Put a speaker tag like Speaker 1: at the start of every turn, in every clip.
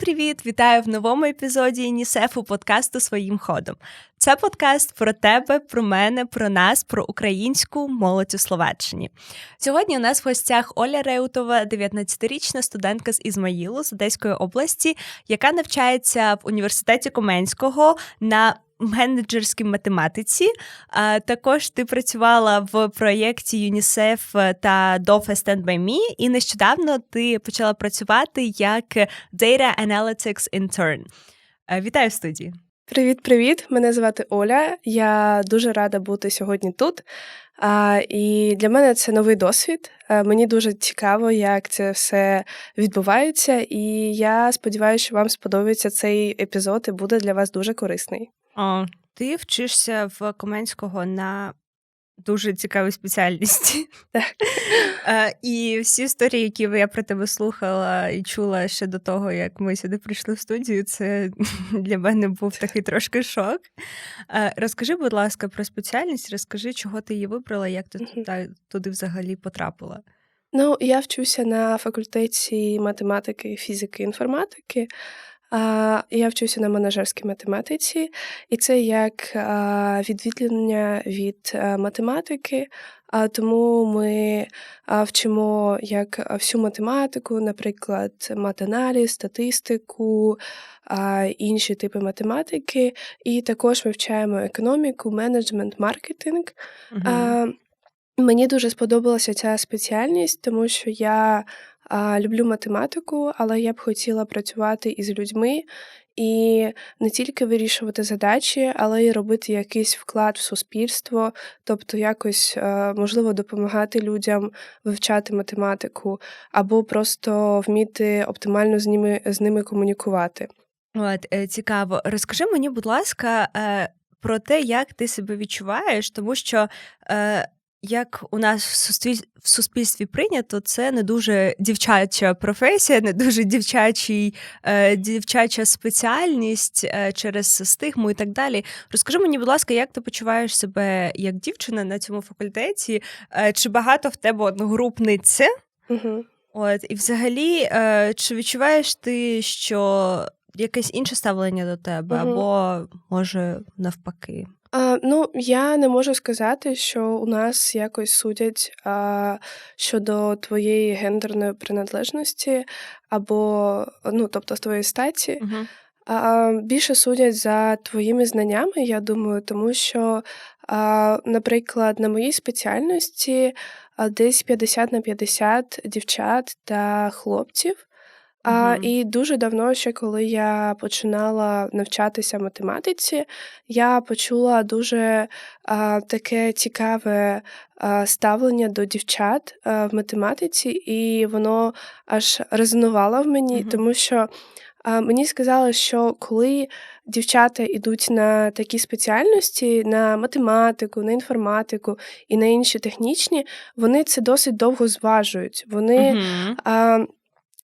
Speaker 1: привіт! Вітаю в новому епізоді НІСЕФу подкасту своїм ходом. Це подкаст про тебе, про мене, про нас, про українську молодь у Словаччині. Сьогодні у нас в гостях Оля Реутова, 19-річна студентка з Ізмаїлу з Одеської області, яка навчається в університеті Коменського на менеджерській математиці. Також ти працювала в проєкті ЮНІСЕФ та DOFE Stand By Me, і нещодавно ти почала працювати як Data Analytics Intern. Вітаю в студії.
Speaker 2: Привіт-привіт! Мене звати Оля. Я дуже рада бути сьогодні тут. А, І для мене це новий досвід. А, Мені дуже цікаво, як це все відбувається, і я сподіваюся, що вам сподобається цей епізод і буде для вас дуже корисний.
Speaker 1: О, Ти вчишся в Коменського на дуже цікавій спеціальності. Е, І всі історії, які я про тебе слухала і чула ще до того, як ми сюди прийшли в студію, це для мене був такий трошки шок. Е, Розкажи, будь ласка, про спеціальність, розкажи, чого ти її вибрала, як ти туди, туди взагалі потрапила.
Speaker 2: Ну, я вчуся на факультеті математики, фізики, інформатики. Я вчуся на менеджерській математиці, і це як відвідлення від математики. Тому ми вчимо як всю математику, наприклад, матаналіз, статистику, інші типи математики, і також вивчаємо економіку, менеджмент, маркетинг. Угу. Мені дуже сподобалася ця спеціальність, тому що я люблю математику, але я б хотіла працювати із людьми і не тільки вирішувати задачі, але й робити якийсь вклад в суспільство, тобто якось можливо допомагати людям вивчати математику, або просто вміти оптимально з ними з ними комунікувати.
Speaker 1: От е, цікаво, розкажи мені, будь ласка, е, про те, як ти себе відчуваєш, тому що. Е, як у нас в суспільстві, в суспільстві прийнято, це не дуже дівчача професія, не дуже дівчачий, е, дівчача спеціальність е, через стигму і так далі. Розкажи мені, будь ласка, як ти почуваєш себе як дівчина на цьому факультеті? Е, чи багато в тебе одногрупниць?
Speaker 2: Угу.
Speaker 1: От, і взагалі, чи відчуваєш ти, що якесь інше ставлення до тебе, угу. або може навпаки?
Speaker 2: А, Ну, я не можу сказати, що у нас якось судять а, щодо твоєї гендерної приналежності, або ну, тобто з твоєї статі.
Speaker 1: Угу.
Speaker 2: А, Більше судять за твоїми знаннями, я думаю, тому що, а, наприклад, на моїй спеціальності десь 50 на 50 дівчат та хлопців. А, І дуже давно, ще коли я починала навчатися математиці, я почула дуже а, таке цікаве а, ставлення до дівчат а, в математиці, і воно аж резонувало в мені,
Speaker 1: Мгм.
Speaker 2: тому що а, мені сказали, що коли дівчата йдуть на такі спеціальності, на математику, на інформатику і на інші технічні, вони це досить довго зважують. Вони
Speaker 1: Мгм.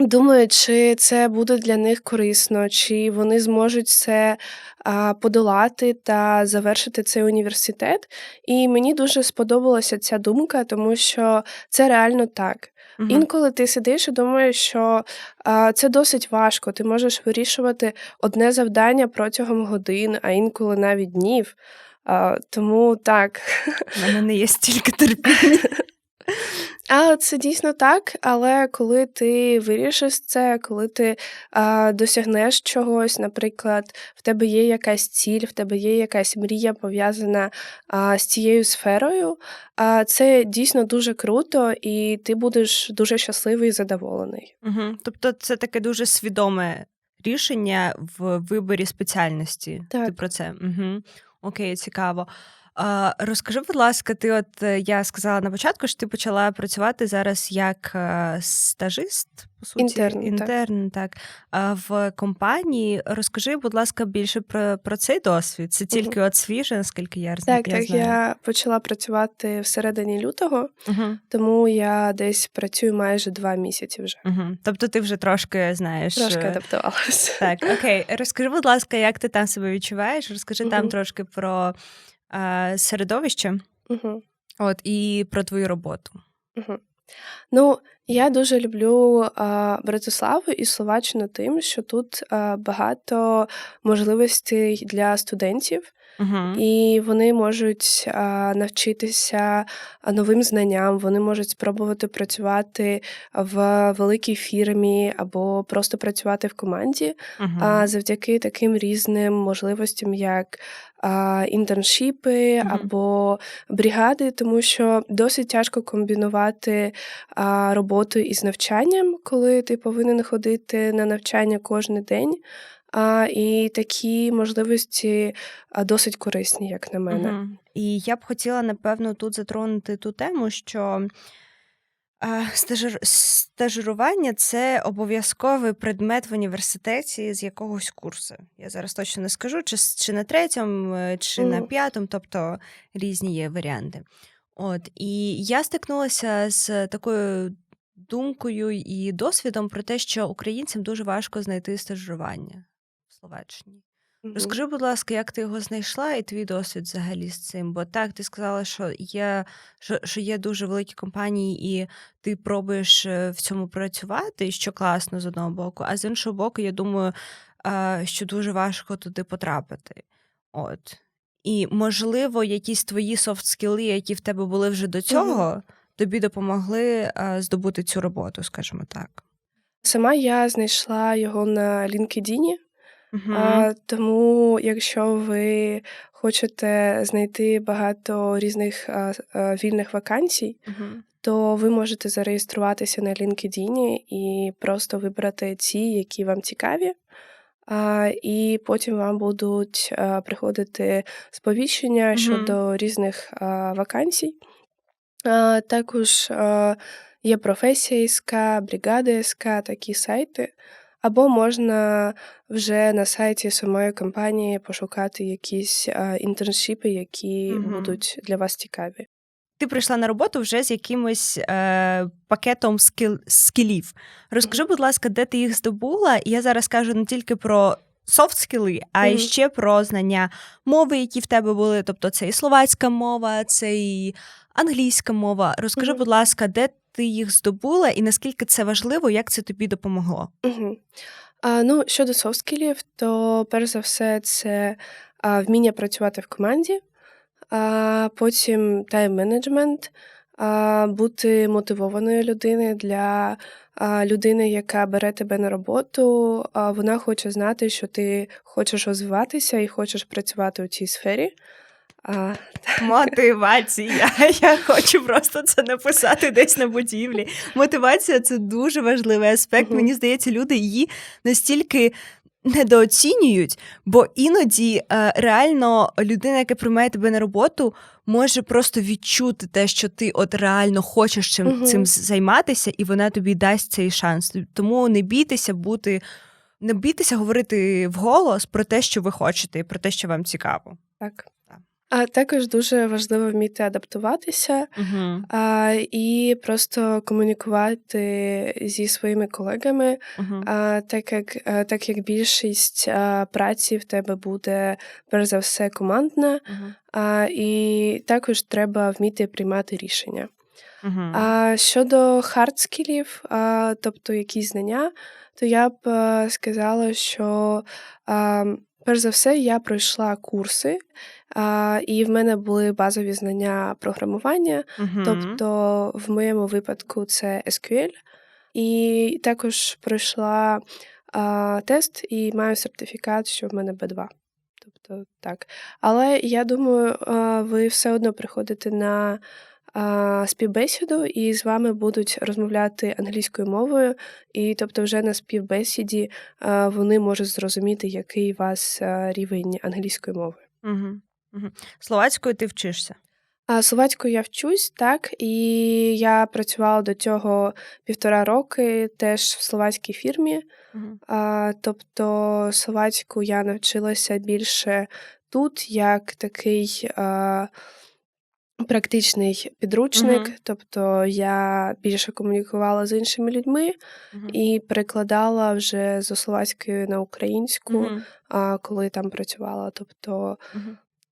Speaker 2: Думаю, чи це буде для них корисно, чи вони зможуть це а, подолати та завершити цей університет. І мені дуже сподобалася ця думка, тому що це реально так. Угу. Інколи ти сидиш і думаєш, що а, це досить важко. Ти можеш вирішувати одне завдання протягом годин, а інколи навіть днів. А, Тому так.
Speaker 1: У мене не є стільки терпіння.
Speaker 2: А це дійсно так, але коли ти вирішиш це, коли ти а, досягнеш чогось, наприклад, в тебе є якась ціль, в тебе є якась мрія пов'язана а, з цією сферою, а це дійсно дуже круто, і ти будеш дуже щасливий і задоволений.
Speaker 1: Угу. Тобто, це таке дуже свідоме рішення в виборі спеціальності.
Speaker 2: Так.
Speaker 1: Ти про це. Угу. Окей, цікаво. Розкажи, будь ласка, ти от е, я сказала на початку, що ти почала працювати зараз як е, стажист, по суті,
Speaker 2: інтерн,
Speaker 1: інтерн так. так, в компанії. Розкажи, будь ласка, більше про про цей досвід. Це тільки угу. от свіже, наскільки я
Speaker 2: знаю.
Speaker 1: Так,
Speaker 2: так,
Speaker 1: знаю.
Speaker 2: я почала працювати всередині лютого,
Speaker 1: угу.
Speaker 2: тому я десь працюю майже два місяці вже.
Speaker 1: Угу. Тобто ти вже трошки знаєш.
Speaker 2: Трошки адаптувалася.
Speaker 1: Так, окей. Розкажи, будь ласка, як ти там себе відчуваєш? Розкажи угу. там трошки про середовище,
Speaker 2: Угу.
Speaker 1: от і про твою роботу.
Speaker 2: Угу. Ну, я дуже люблю а, Братиславу і Словаччину тим, що тут а, багато можливостей для студентів,
Speaker 1: Угу.
Speaker 2: і вони можуть а, навчитися новим знанням, вони можуть спробувати працювати в великій фірмі або просто працювати в команді. А завдяки таким різним можливостям, як а, інтерншіпи
Speaker 1: Мгм.
Speaker 2: або бригади, тому що досить тяжко комбінувати а, роботу із навчанням, коли ти повинен ходити на навчання кожен день. А, і такі можливості досить корисні, як на мене.
Speaker 1: Мгм. І я б хотіла, напевно, тут затронути ту тему, що стажир... стажирування це обов'язковий предмет в університеті з якогось курсу. Я зараз точно не скажу, чи, чи на третьому, е, чи на п'ятому, тобто різні є варіанти. От, і я стикнулася з такою думкою і досвідом про те, що українцям дуже важко знайти стажування Словаччині.
Speaker 2: Мгм.
Speaker 1: Розкажи, будь ласка, як ти його знайшла і твій досвід взагалі з цим? Бо так, ти сказала, що є, що, що є дуже великі компанії, і ти пробуєш е, в цьому працювати, що класно з одного боку, а з іншого боку, я думаю, е, що дуже важко туди потрапити. От. І, можливо, якісь твої софт-скіли, які в тебе були вже до цього, тобі допомогли е, здобути цю роботу, скажімо так.
Speaker 2: Сама я знайшла його на LinkedIn,
Speaker 1: Угу.
Speaker 2: А, тому, якщо ви хочете знайти багато різних а, а, вільних вакансій, то ви можете зареєструватися на LinkedIn і просто вибрати ті, які вам цікаві. А, і потім вам будуть а, приходити сповіщення
Speaker 1: Мгм.
Speaker 2: щодо різних а, вакансій. А, також а, є професія СК, бригада СК, такі сайти. Або можна вже на сайті самої компанії пошукати якісь а, інтерншіпи, які
Speaker 1: Мгм.
Speaker 2: будуть для вас цікаві.
Speaker 1: Ти прийшла на роботу вже з якимось е, пакетом скіл, скілів. Розкажи, будь ласка, де ти їх здобула? І я зараз кажу не тільки про софт скіли, а
Speaker 2: Мгм.
Speaker 1: ще про знання мови, які в тебе були. Тобто це і словацька мова, це і англійська мова. Розкажи,
Speaker 2: Мгм.
Speaker 1: будь ласка, де ти їх здобула і наскільки це важливо, як це тобі допомогло?
Speaker 2: Угу. А, ну, щодо софт-скілів, то перш за все, це а, вміння працювати в команді, а, потім тайм-менеджмент, а, бути мотивованою людиною для а, людини, яка бере тебе на роботу. А, вона хоче знати, що ти хочеш розвиватися і хочеш працювати у цій сфері. А,
Speaker 1: Мотивація. Я хочу просто це написати десь на будівлі. Мотивація це дуже важливий аспект.
Speaker 2: Мгм.
Speaker 1: Мені здається, люди її настільки. Недооцінюють, бо іноді е, реально людина, яка приймає тебе на роботу, може просто відчути те, що ти от реально хочеш чим,
Speaker 2: Мгм.
Speaker 1: цим займатися, і вона тобі дасть цей шанс. Тому не бійтеся бути, не бійтеся говорити вголос про те, що ви хочете, і про те, що вам цікаво. так.
Speaker 2: А також дуже важливо вміти адаптуватися.
Speaker 1: Угу.
Speaker 2: А, і просто комунікувати зі своїми колегами,
Speaker 1: Угу.
Speaker 2: а, так, як, а, так як більшість а, праці в тебе буде перш за все командна,
Speaker 1: Угу.
Speaker 2: а, і також треба вміти приймати рішення. А щодо хардскілів, тобто якісь знання, то я б а, сказала, що а, перш за все я пройшла курси, а, і в мене були базові знання програмування. Тобто, в моєму випадку це SQL. І також пройшла а, тест і маю сертифікат, що в мене B2. Тобто так. Але я думаю, а, ви все одно приходите на а, співбесіду, і з вами будуть розмовляти англійською мовою. І тобто, вже на співбесіді а, вони можуть зрозуміти, який у вас рівень англійської мови.
Speaker 1: Угу. Угу. Словацькою ти вчишся.
Speaker 2: А словацькою я вчусь, так, і я працювала до цього півтора роки теж в словацькій фірмі.
Speaker 1: Угу.
Speaker 2: А, тобто словацьку я навчилася більше тут, як такий а, практичний підручник.
Speaker 1: Мгм.
Speaker 2: Тобто я більше комунікувала з іншими людьми
Speaker 1: Угу.
Speaker 2: і перекладала вже з словацької на українську, а, коли там працювала. Тобто.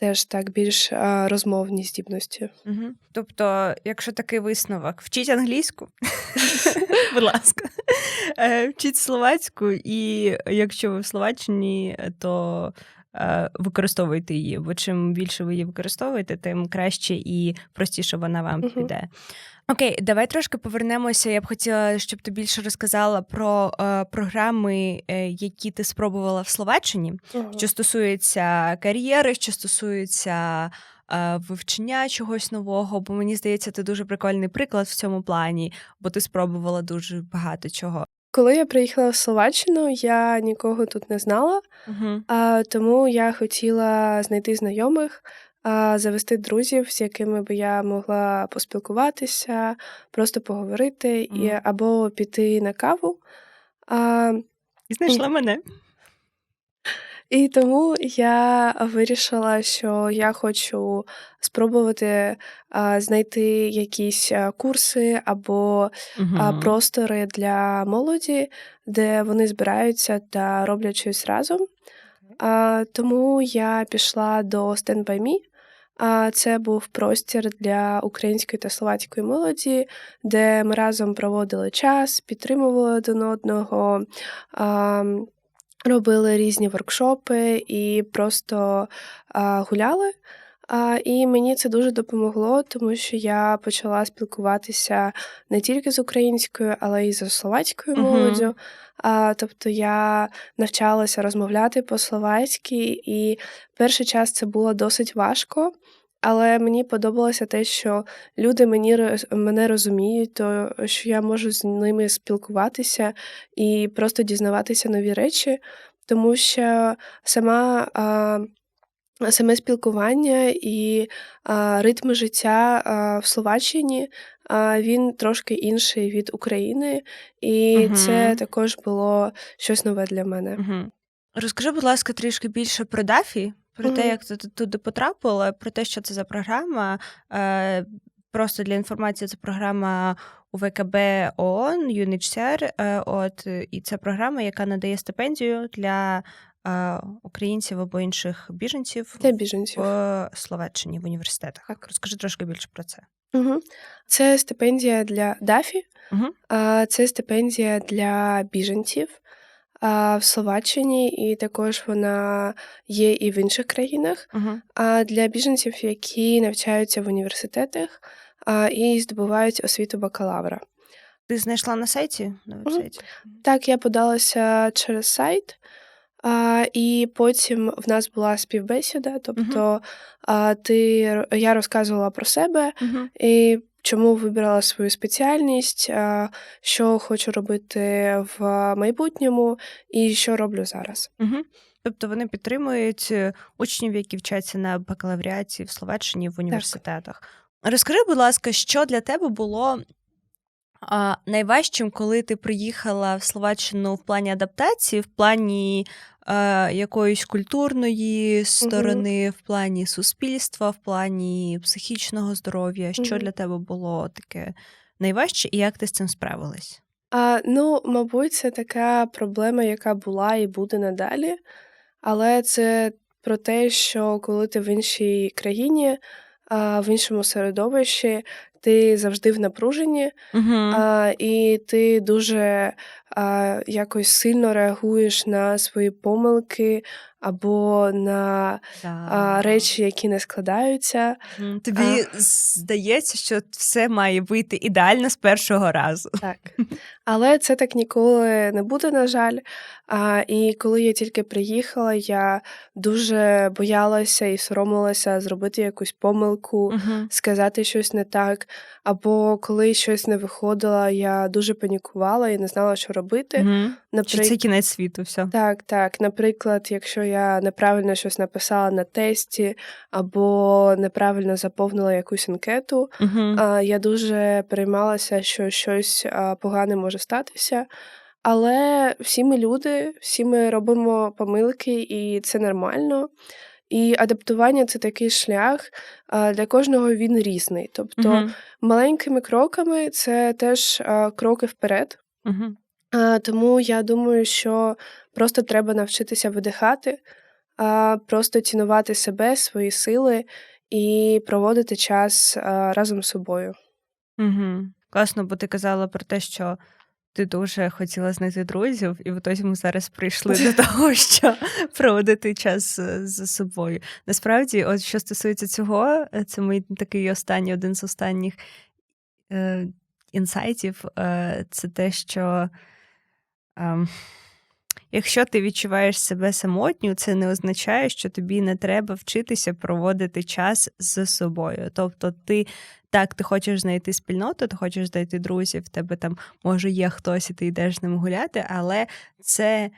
Speaker 2: Теж так більш а, розмовні здібності.
Speaker 1: Угу. Тобто, якщо такий висновок, вчіть англійську, будь ласка, Е, вчіть словацьку, і якщо ви в Словаччині, то е, використовуйте її, бо чим більше ви її використовуєте, тим краще і простіше вона вам
Speaker 2: Мгм.
Speaker 1: піде. Окей, давай трошки повернемося. Я б хотіла, щоб ти більше розказала про е, програми, е, які ти спробувала в Словаччині, що стосується кар'єри, що стосується е, вивчення чогось нового. Бо мені здається, ти дуже прикольний приклад в цьому плані, бо ти спробувала дуже багато чого.
Speaker 2: Коли я приїхала в Словаччину, я нікого тут не знала,
Speaker 1: Угу.
Speaker 2: а, тому я хотіла знайти знайомих, а, завести друзів, з якими би я могла поспілкуватися, просто поговорити і, або піти на каву. А,
Speaker 1: І знайшла мене.
Speaker 2: І тому я вирішила, що я хочу спробувати а, знайти якісь а, курси або а, простори для молоді, де вони збираються та роблять щось разом. А, тому я пішла до Stand By Me. А це був простір для української та словацької молоді, де ми разом проводили час, підтримували один одного, а, робили різні воркшопи і просто а, гуляли. А, і мені це дуже допомогло, тому що я почала спілкуватися не тільки з українською, але й з словацькою
Speaker 1: Мгм.
Speaker 2: молоддю. А, тобто я навчалася розмовляти по-словацьки, і перший час це було досить важко. Але мені подобалося те, що люди мені мене розуміють, то що я можу з ними спілкуватися і просто дізнаватися нові речі, тому що сама. А, Саме спілкування і а, ритм життя а, в Словаччині а, він трошки інший від України, і
Speaker 1: Мгм.
Speaker 2: це також було щось нове для мене.
Speaker 1: Угу. Розкажи, будь ласка, трішки більше про Дафі, про те, як ти туди потрапила, про те, що це за програма. Е, просто для інформації, це програма УВКБ ООН, UNHCR, е, от, і це програма, яка надає стипендію для е, українців або інших біженців
Speaker 2: Для біженців.
Speaker 1: в Словаччині в університетах. Розкажи трошки більше про це.
Speaker 2: Угу. Це стипендія для ДАФІ, а, це стипендія для біженців в Словаччині, і також вона є і в інших країнах.
Speaker 1: Угу.
Speaker 2: А для біженців, які навчаються в університетах а, і здобувають освіту бакалавра.
Speaker 1: Ти знайшла на сайті? На вебсайті?
Speaker 2: Так, я подалася через сайт, а, і потім в нас була співбесіда. Тобто а, ти, я розказувала про себе
Speaker 1: Угу.
Speaker 2: і чому вибрала свою спеціальність, що хочу робити в майбутньому і що роблю зараз.
Speaker 1: Угу. Тобто вони підтримують е, учнів, які вчаться на бакалавріаті в Словаччині в університетах. Розкажи, будь ласка, що для тебе було найважчим, коли ти приїхала в Словаччину в плані адаптації, в плані якоїсь культурної сторони, в плані суспільства, в плані психічного здоров'я? Що
Speaker 2: Мгм.
Speaker 1: для тебе було таке найважче, і як ти з цим справилась?
Speaker 2: А, ну, мабуть, це така проблема, яка була і буде надалі. Але це про те, що коли ти в іншій країні, а, в іншому середовищі, ти завжди в напруженні,
Speaker 1: Угу.
Speaker 2: а, і ти дуже якось сильно реагуєш на свої помилки або на а, речі, які не складаються.
Speaker 1: Тобі здається, що все має вийти ідеально з першого разу.
Speaker 2: Так. Але це так ніколи не буде, на жаль. А, і коли я тільки приїхала, я дуже боялася і соромилася зробити якусь помилку,
Speaker 1: Мгм.
Speaker 2: сказати щось не так. Або коли щось не виходило, я дуже панікувала і не знала, що робити.
Speaker 1: Мгм. Що
Speaker 2: Наприк-
Speaker 1: це кінець світу, все.
Speaker 2: Так, так. Наприклад, якщо я неправильно щось написала на тесті, або неправильно заповнила якусь анкету, а, я дуже переймалася, що щось погане може статися. Але всі ми люди, всі ми робимо помилки, і це нормально. І адаптування це такий шлях. Для кожного він різний. Тобто маленькими кроками це теж кроки вперед.
Speaker 1: Угу.
Speaker 2: А, Тому я думаю, що просто треба навчитися видихати, а просто цінувати себе, свої сили і проводити час а, разом з собою.
Speaker 1: Угу. Класно, бо ти казала про те, що ти дуже хотіла знайти друзів, і в ітозі ми зараз прийшли до того, що проводити час з, з собою. Насправді, от що стосується цього, це мій такий останній один з останніх е, інсайтів, е, це те, що. Е, Якщо ти відчуваєш себе самотньо, це не означає, що тобі не треба вчитися проводити час з собою. Тобто, ти так, ти хочеш знайти спільноту, ти хочеш знайти друзів, в тебе там може є хтось, і ти йдеш з ним гуляти, але це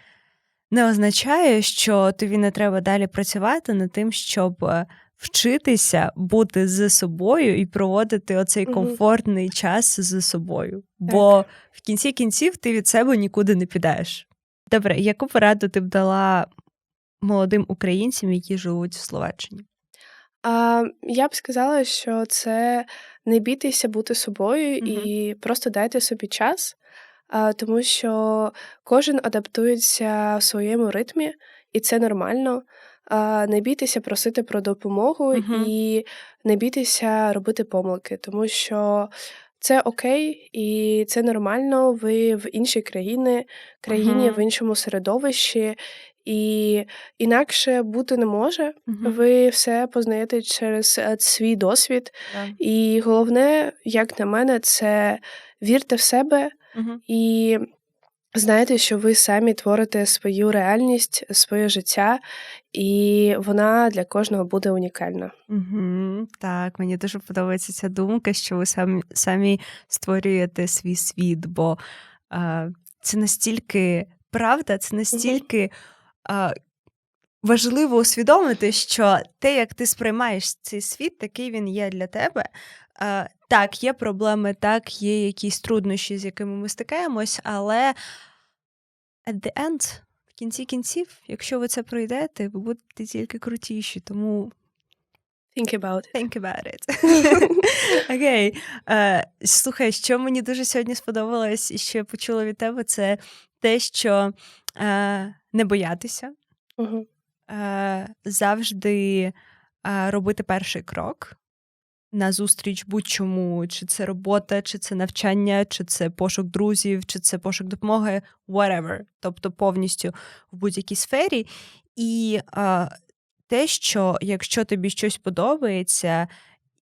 Speaker 1: не означає, що тобі не треба далі працювати над тим, щоб е, вчитися бути з собою і проводити оцей комфортний час з собою. Бо в кінці кінців ти від себе нікуди не підеш. Добре, яку пораду ти б дала молодим українцям, які живуть в Словаччині?
Speaker 2: А, я б сказала, що це не бійтеся бути собою
Speaker 1: Мгм.
Speaker 2: і просто дайте собі час, а, тому що кожен адаптується в своєму ритмі, і це нормально. Не бійтеся просити про допомогу
Speaker 1: Мгм.
Speaker 2: і не бійтеся робити помилки, тому що це окей і це нормально. Ви в іншій країні, країні
Speaker 1: Мгм.
Speaker 2: в іншому середовищі, і інакше бути не може.
Speaker 1: Мгм.
Speaker 2: Ви все познаєте через е, свій досвід.
Speaker 1: Да.
Speaker 2: І головне, як на мене, це вірте в себе
Speaker 1: Мгм.
Speaker 2: і знайте, що ви самі творите свою реальність, своє життя, і вона для кожного буде унікальна.
Speaker 1: Угу, так, мені дуже подобається ця думка, що ви самі, самі створюєте свій світ, бо а, це настільки правда, це настільки а, важливо усвідомити, що те, як ти сприймаєш цей світ, такий він є для тебе. Так, є проблеми, так, є якісь труднощі, з якими ми стикаємось, але at the end, в кінці кінців, якщо ви це пройдете, ви будете тільки крутіші. Тому
Speaker 2: Think about it.
Speaker 1: Think about it. Окей. Е, слухай, що мені дуже сьогодні сподобалось і що я почула від тебе, це те, що е, не боятися,
Speaker 2: Мгм.
Speaker 1: е, завжди робити перший крок на зустріч будь-чому, чи це робота, чи це навчання, чи це пошук друзів, чи це пошук допомоги, whatever. Тобто повністю в будь-якій сфері. І е, те, що якщо тобі щось подобається,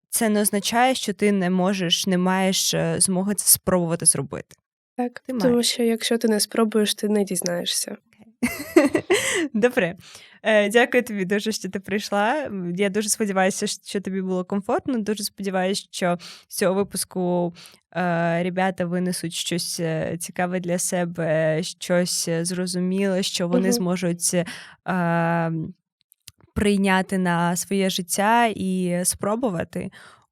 Speaker 1: це не означає, що ти не можеш, не маєш е, змоги це спробувати зробити.
Speaker 2: Так,
Speaker 1: Ти
Speaker 2: тому
Speaker 1: маєш.
Speaker 2: що якщо ти не спробуєш, ти не дізнаєшся.
Speaker 1: Добре. Е, Дякую тобі дуже, що ти прийшла. Я дуже сподіваюся, що тобі було комфортно. Дуже сподіваюся, що з цього випуску е, ребята винесуть щось е, цікаве для себе, щось е, зрозуміле, що вони
Speaker 2: Мгм.
Speaker 1: зможуть е, прийняти на своє життя і спробувати.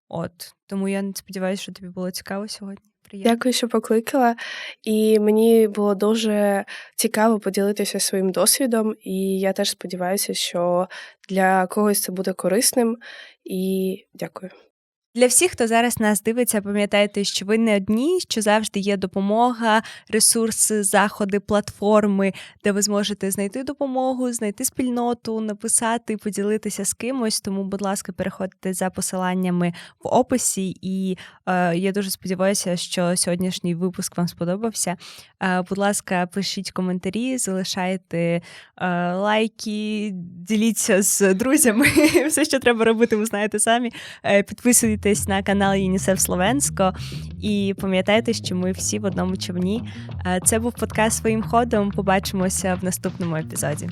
Speaker 1: От тому я сподіваюся, що тобі було цікаво сьогодні. Приємно.
Speaker 2: Дякую, що покликала. І мені було дуже цікаво поділитися своїм досвідом. І я теж сподіваюся, що для когось це буде корисним. І дякую.
Speaker 1: Для всіх, хто зараз нас дивиться, пам'ятайте, що ви не одні, що завжди є допомога, ресурси, заходи, платформи, де ви зможете знайти допомогу, знайти спільноту, написати, поділитися з кимось. Тому, будь ласка, переходьте за посиланнями в описі. І е, я дуже сподіваюся, що сьогоднішній випуск вам сподобався. Е, будь ласка, пишіть коментарі, залишайте е, лайки, діліться з друзями. Все, що треба робити, ви знаєте самі. Е, Підписуйтесь на канал ЮНІСЕФ Словенсько і пам'ятайте, що ми всі в одному човні. Е, Це був подкаст своїм ходом. Побачимося в наступному епізоді.